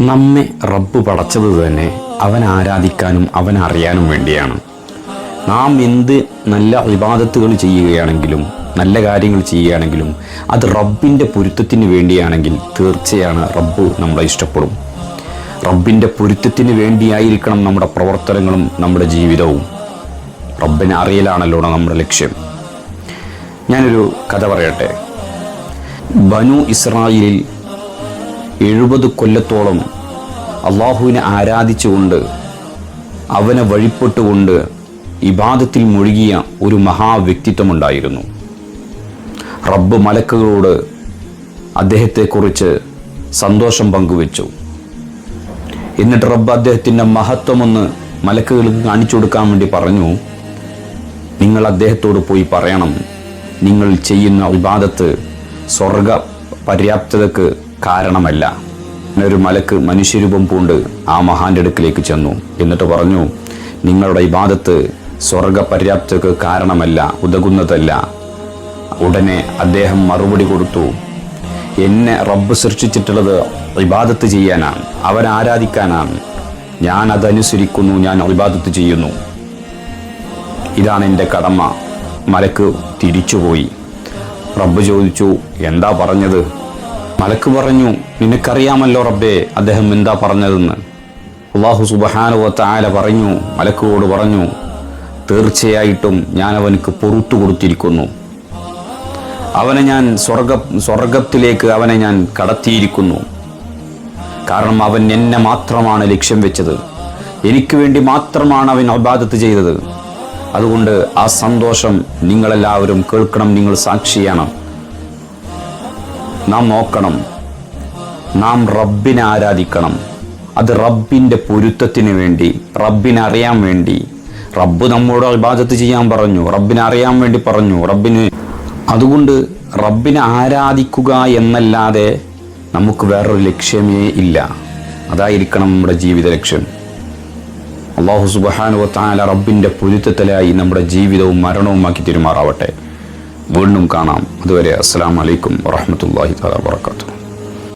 നമ്മെ റബ്ബ് പടച്ചത് തന്നെ അവൻ ആരാധിക്കാനും അവൻ അറിയാനും വേണ്ടിയാണ്. നാം എന്ത് നല്ല വിവാദത്തുകൾ ചെയ്യുകയാണെങ്കിലും നല്ല കാര്യങ്ങൾ ചെയ്യുകയാണെങ്കിലും അത് റബ്ബിന്റെ പൊരുത്തത്തിന് വേണ്ടിയാണെങ്കിൽ തീർച്ചയാണ് റബ്ബ് നമ്മളെ ഇഷ്ടപ്പെടും. റബ്ബിന്റെ പൊരുത്തത്തിന് വേണ്ടിയായിരിക്കണം നമ്മുടെ പ്രവർത്തനങ്ങളും നമ്മുടെ ജീവിതവും. റബ്ബിനെ അറിയലാണല്ലോ നമ്മുടെ ലക്ഷ്യം. ഞാനൊരു കഥ പറയട്ടെ. ബനു ഇസ്രായേലിൽ എഴുപത് കൊല്ലത്തോളം അള്ളാഹുവിനെ ആരാധിച്ചുകൊണ്ട് അവനെ വഴിപ്പെട്ടുകൊണ്ട് ഇബാദത്തിൽ മുഴുകിയ ഒരു മഹാ വ്യക്തിത്വമുണ്ടായിരുന്നു. റബ്ബ് മലക്കുകളോട് അദ്ദേഹത്തെക്കുറിച്ച് സന്തോഷം പങ്കുവച്ചു. എന്നിട്ട് റബ്ബ് അദ്ദേഹത്തിന്റെ മഹത്വമൊന്ന് മലക്കുകൾക്ക് കാണിച്ചു കൊടുക്കാൻ വേണ്ടി പറഞ്ഞു നിങ്ങൾ അദ്ദേഹത്തോട് പോയി പറയണം. നിങ്ങൾ ചെയ്യുന്ന വിവാദത്ത് സ്വർഗ പര്യാപ്തതക്ക് കാരണമല്ല. ഒരു മലക്ക് മനുഷ്യരൂപം പൂണ്ട് ആ മഹാന്റെ അടുക്കിലേക്ക് ചെന്നു. എന്നിട്ട് പറഞ്ഞു നിങ്ങളുടെ ഇബാദത്ത് സ്വർഗ പര്യാപ്തക്ക് കാരണമല്ല ഉതകുന്നതല്ല. ഉടനെ അദ്ദേഹം മറുപടി കൊടുത്തു എന്നെ റബ്ബ് സൃഷ്ടിച്ചിട്ടുള്ളത് ഇബാദത്ത് ചെയ്യാനാണ് അവൻ ആരാധിക്കാനാണ്. ഞാൻ അതനുസരിക്കുന്നു ഞാൻ ഇബാദത്ത് ചെയ്യുന്നു. ഇതാണ് എന്റെ കടമ. മലക്ക് തിരിച്ചുപോയി. റബ്ബ് ചോദിച്ചു എന്താ പറഞ്ഞത്? മലക്ക് പറഞ്ഞു നിനക്കറിയാമല്ലോ റബ്ബേ അദ്ദേഹം എന്താ പറഞ്ഞതെന്ന്? അള്ളാഹു സുബഹാനുവത്ത ആല പറഞ്ഞു മലക്കുവോട് പറഞ്ഞു തീർച്ചയായിട്ടും ഞാൻ അവനക്ക് പൊറത്തു കൊടുത്തിരിക്കുന്നു. അവനെ ഞാൻ സ്വർഗ സ്വർഗത്തിലേക്ക് അവനെ ഞാൻ കടത്തിയിരിക്കുന്നു. കാരണം അവൻ എന്നെ മാത്രമാണ് ലക്ഷ്യം വെച്ചത്. എനിക്ക് വേണ്ടി മാത്രമാണ് അവൻ അബാദത്ത് ചെയ്തത്. അതുകൊണ്ട് ആ സന്തോഷം നിങ്ങളെല്ലാവരും കേൾക്കണം നിങ്ങൾ സാക്ഷിയാണ്. നാം നോക്കണം. നാം റബ്ബിനെ ആരാധിക്കണം. അത് റബ്ബിന്റെ പൊരുത്തത്തിന് വേണ്ടി റബ്ബിനെ അറിയാൻ വേണ്ടി. റബ്ബ് നമ്മോട് അഭിഭാഗത്ത് ചെയ്യാൻ പറഞ്ഞു റബ്ബിനെ അറിയാൻ വേണ്ടി പറഞ്ഞു റബ്ബിന് അതുകൊണ്ട് റബ്ബിനെ ആരാധിക്കുക എന്നല്ലാതെ നമുക്ക് വേറൊരു ലക്ഷ്യമേ ഇല്ല. അതായിരിക്കണം നമ്മുടെ ജീവിത ലക്ഷ്യം. അള്ളാഹു സുബാനുവത്താല റബ്ബിന്റെ പൊരുത്തത്തിലായി നമ്മുടെ ജീവിതവും മരണവുമാക്കി തിരുമാറാവട്ടെ. വീണ്ടും കാണാം. അതുവരെ അസ്സാം വലൈക്കും വറഹമത്തല്ലാഹി വാത്തു